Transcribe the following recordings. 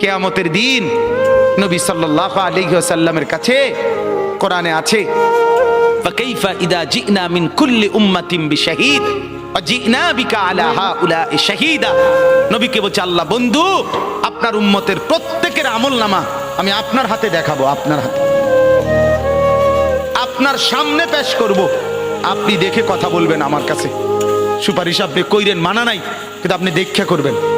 কেয়ামতের দিন নবী সাল্লাহ সাল্লামের কাছে কোরআনে আছে আপনার উম্মতের প্রত্যেকের আমল নামা আমি আপনার হাতে দেখাবো, আপনার হাতে। আপনার সামনে পেশ করব। আপনি দেখে কথা বলবেন আমার কাছে। সুপারিশ আপনি কইরেন, মানা নাই, কিন্তু আপনি দেখা করবেন।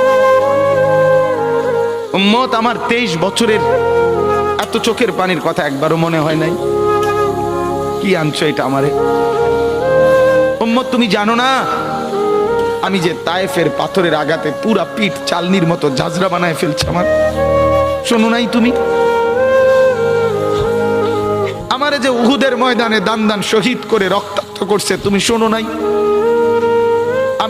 উম্মত আমার তেইশ বছরের এত চোখের পানির কথা একবারও মনে হয় নাই। কি আনছো এটা আমারে? উম্মত, তুমি জানো না, আমি যে তায়েফের পাথরের আঘাতে পুরা পিঠ চালনির মতো জাজরা বানায় ফেলছে আমার। শোনো নাই তুমি? আমারে যে উহুদের ময়দানে দান দান শহীদ করে রক্তাক্ত করছে, তুমি শোনো নাই?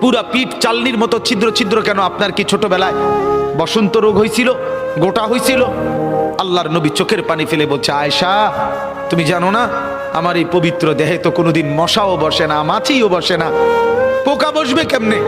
পুরা পিঠ চালনির মতো ছিদ্র ছিদ্র কেন আপনার কি ছোটবেলায় বসন্ত রোগ হয়েছিল গোটা হয়েছিল আল্লাহর নবী চোখের পানি ফেলে বলছে আয়সা তুমি জানো না, আমার এই পবিত্র দেহে তো কোনোদিন মশাও বসে না, মাছিও বসে না। পোকা বসবে কেমনে?